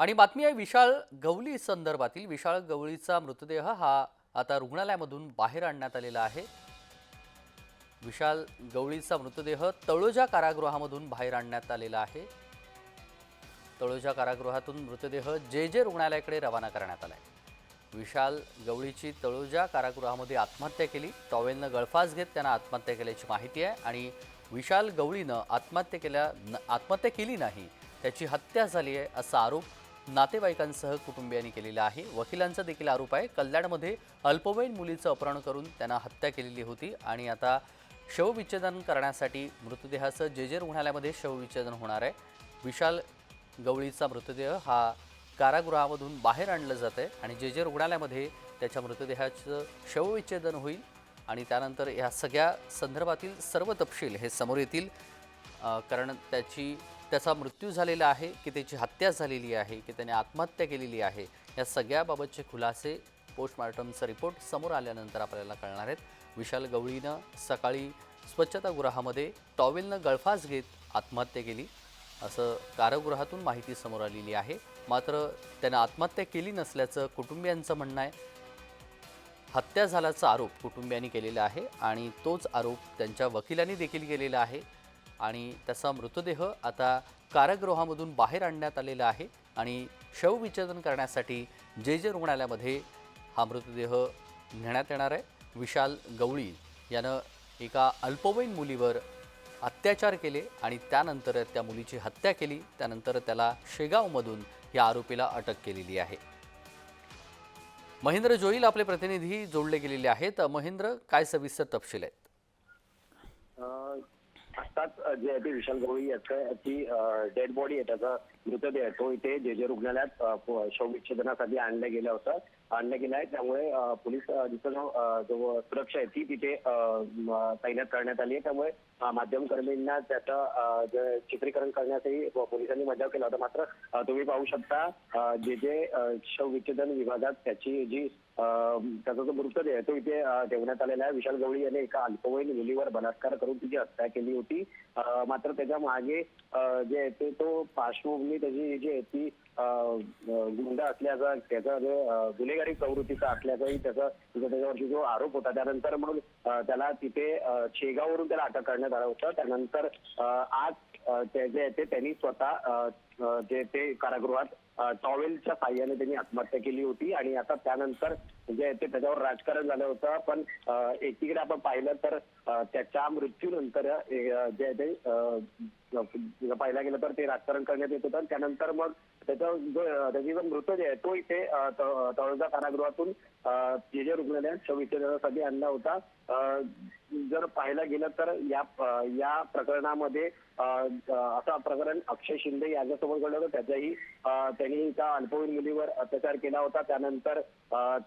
आणि बातमी आहे विशाळ गवळी संदर्भातील. विशाळ गवळीचा मृतदेह हा आता रुग्णालयामधून बाहेर आणण्यात आलेला आहे. विशाल गवळीचा मृतदेह तळोजा कारागृहामधून बाहेर आणण्यात आलेला आहे. तळोजा कारागृहातून मृतदेह जे जे रुग्णालयाकडे रवाना करण्यात आला आहे विशाल गवळीची तळोजा कारागृहामध्ये आत्महत्या केली. टॉवेलनं गळफास घेत त्यांना आत्महत्या केल्याची माहिती आहे आणि विशाल गवळीनं आत्महत्या केल्या न आत्महत्या केली नाही त्याची हत्या झाली आहे असा आरोप नातेवाईकांसह कुटुंबियांनी केलेला आहे. वकिलांचा देखील आरोप आहे. कल्याणमध्ये अल्पवयीन मुलीचं अपहरण करून त्यांना हत्या केलेली होती आणि आता शवविच्छेदन करण्यासाठी मृतदेहाचं जे जे रुग्णालयामध्ये शवविच्छेदन होणार आहे. विशाल गवळीचा मृतदेह हा कारागृहामधून बाहेर आणलं जात आहे आणि जे जे रुग्णालयामध्ये त्याच्या मृतदेहाचं शवविच्छेदन होईल आणि त्यानंतर ह्या सगळ्या संदर्भातील सर्व तपशील हे समोर येतील. कारण त्याची त्याचा मृत्यू झालेला आहे की त्याची हत्या झालेली आहे की त्याने आत्महत्या केलेली आहे या सगळ्याबाबतचे खुलासे पोस्टमॉर्टमचा रिपोर्ट समोर आल्यानंतर आपल्याला कळणार आहेत. विशाल गवळीनं सकाळी स्वच्छतागृहामध्ये टॉवेलनं गळफास घेत आत्महत्या केली. असं कारागृहातून माहिती समोर आलेली आहे. मात्र त्यानं आत्महत्या केली नसल्याचं कुटुंबियांचं म्हणणं आहे. हत्या झाल्याचा आरोप कुटुंबियांनी केलेला आहे आणि तोच आरोप त्यांच्या वकिलांनी देखील केलेला आहे. आणि त्याचा मृतदेह आता कारागृहामधून बाहेर आणण्यात आलेला आहे आणि शवविच्छेदन करण्यासाठी जे जे रुग्णालयामध्ये हा मृतदेह नेण्यात येणार आहे. विशाल गवळी यानं एका अल्पवयीन मुलीवर अत्याचार केले आणि त्यानंतर त्या मुलीची हत्या केली. त्यानंतर त्याला शेगावमधून या आरोपीला अटक केलेली आहे. महेंद्र जोईल आपले प्रतिनिधी जोडले गेलेले आहेत. महेंद्र काय सविस्तर तपशील आहेत? आत्ताच जे आहे ते विशाल गवळी याची डेड बॉडी आहे त्याचा मृतदेह आहे. तो इथे जे जे रुग्णालयात शवविच्छेदनासाठी आणलं गेलं होतं. आणलं गेलं आहे त्यामुळे पोलीस तिथं जो सुरक्षा आहे ती तिथे तैनात करण्यात आली आहे. त्यामुळे माध्यम माध्यमकर्मींना त्याचं जे चित्रीकरण करण्यासही पोलिसांनी मजाव केला होता. मात्र तुम्ही पाहू शकता जे जे शवविच्छेदन विभागात त्याची जी त्याचा जो मृतदेह आहे तो इथे ठेवण्यात आलेला आहे. विशाल गवळी याने एका अल्पवयीन मुलीवर बलात्कार करून तिची हत्या केली होती. मात्र त्याच्यामागे जे आहे ते तो पार्श्वभूमी त्याची जी आहे ती गुंड असल्याचा त्याचा जो गुन्हेगारी प्रवृत्तीचा असल्याचाही त्याचा त्याच्यावरती जो आरोप होता. त्यानंतर मग त्याला तिथे शेगाववरून त्याला अटक करण्यात आलं होतं. त्यानंतर आज ते जे आहे ते त्यांनी स्वतः जे ते कारागृहात टॉवेलच्या साह्याने त्यांनी आत्महत्या केली होती आणि आता त्यानंतर जे आहे ते त्याच्यावर राजकारण झालं होतं. पण एकीकडे आपण पाहिलं तर त्याच्या मृत्यूनंतर जे आहे ते अं, पाहायला गेलं तर ते राजकारण करण्यात येत होतं. त्यानंतर मग त्याचा जो त्याची जो मृतदेह आहे तो इथे तळजा तळोजा कारागृहातून जे जे रुग्णालयात शवविच्छेदनासाठी आणला होता. जर पाहायला गेलं तर या या प्रकरणामध्ये असा प्रकरण अक्षय शिंदे याच्यासोबत घडलं होतं. त्याच्याही त्यांनी एका अल्पवयीन मुलीवर अत्याचार केला होता. त्यानंतर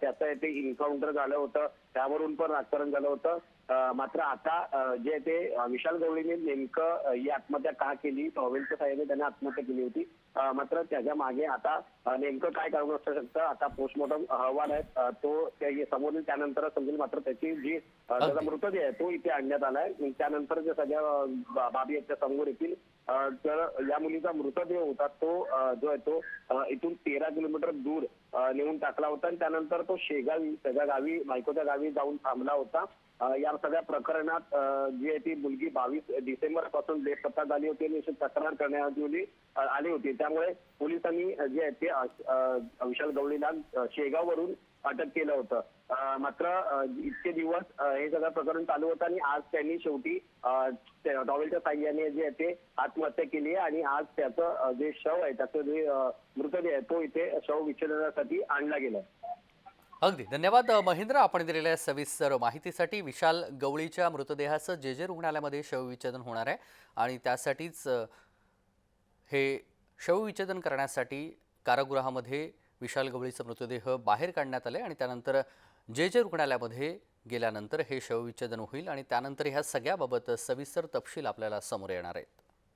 त्याचं ते इन्काउंटर झालं होतं. त्यावरून पण राजकारण झालं होतं. मात्र आता जे ते विशाल गवळीने नेमकं ही आत्महत्या का केली? टॉवेलच्या साह्याने त्याने आत्महत्या केली होती. मात्र त्याच्यामागे आता नेमकं काय कारण असू शकतं? आता पोस्टमॉर्टम अहवाल आहे. तो समोर त्यानंतर समजेल. मात्र त्याची जी त्याचा. मृतदेह आहे तो इथे आणण्यात आलाय. त्यानंतर जे सगळ्या बाबी आहेत त्या समोर येतील. तर या मुलीचा मृतदेह होता. तो जो आहे तो इथून तेरा किलोमीटर दूर नेऊन टाकला होता. आणि त्यानंतर तो शेगावी त्याच्या गावी बायकोच्या गावी जाऊन थांबला होता. या सगळ्या प्रकरणात जी आहे ती मुलगी बावीस डिसेंबरपासून बेपत्ता झाली होती आणि अशी तक्रार करण्यात आली आली होती. त्यामुळे पोलिसांनी जे आहे ते अं, विशाल गवळीला शेगाववरून अटक केलं होतं. मात्र इतके दिवस हे सगळं प्रकरण चालू होतं आणि आज त्यांनी शेवटी टॉवेलच्या साह्याने जे आहे ते आत्महत्या केली आहे आणि आज त्याचं जे शव आहे त्याचं जे मृतदेह आहे तो इथे शव विच्छेदनासाठी आणला गेलाय. अगदी. धन्यवाद महेंद्र. आपण दिलेल्या सविस्तर माहितीसाठी विशाल गवळीच्या मृतदेहाचं जे जे रुग्णालयामध्ये शवविच्छेदन होणार आहे आणि त्यासाठीच हे शवविच्छेदन करण्यासाठी कारागृहामध्ये विशाल गवळीचं मृतदेह बाहेर काढण्यात आले आणि त्यानंतर जे जे रुग्णालयामध्ये गेल्यानंतर हे शवविच्छेदन होईल आणि त्यानंतर ह्या सगळ्याबाबत सविस्तर तपशील आपल्याला समोर येणार आहेत.